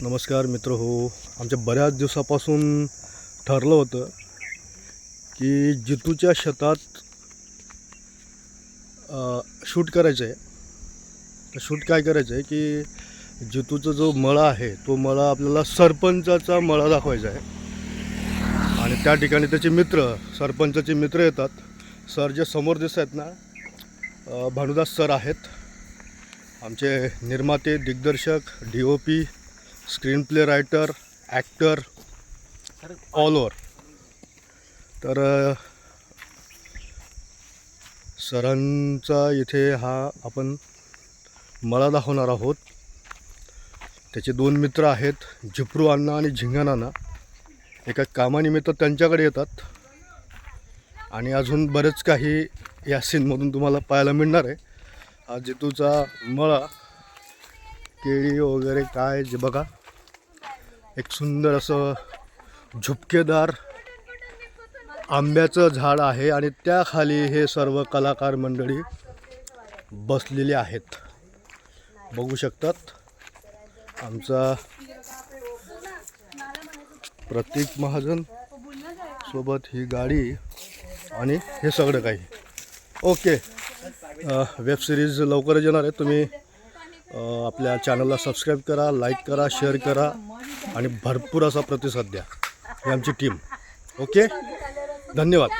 नमस्कार मित्र हो. आमच्या बऱ्याच दिवसापासून ठरलं होतं की जितूच्या शेतात शूट करायचं आहे तर शूट काय करायचं आहे की जितूचा जो मळा आहे तो मळा आपल्याला सरपंचाचा मळा दाखवायचा आहे. आणि त्या ठिकाणी त्याचे मित्र सरपंचाचे मित्र येतात. सर जे समोर दिसत आहेत ना भानुदास सर आहेत. आमचे निर्माते दिग्दर्शक D O P screen play writer actor all over तर सरांचा इथे हा आपण मळा दाखवणार आहोत. त्याचे दोन मित्र आहेत झिपरू अण्णा आणि झिंगाणांना एका कामानिमित्त त्यांच्याकडे येतात. आणि अजून बरेच काही या सीनमधून तुम्हाला पाहायला मिळणार आहे. हा जितूचा मळा केळी वगैरे काय जे बघा. एक सुंदर असं झुपकेदार आंब्याचं झाड आहे आणि त्याखाली हे सर्व कलाकार मंडळी बसलेले आहेत. बघू शकतात आमचा प्रतीक महाजन सोबत ही गाडी आणि हे सगळं काही. ओके. वेब सिरीज लवकरच येणार आहे. तुम्ही आपल्या चॅनलला सबस्क्राईब करा लाईक करा शेअर करा. आणि भरपूर असा प्रतिसाद द्या. ही आमची टीम ओके धन्यवाद.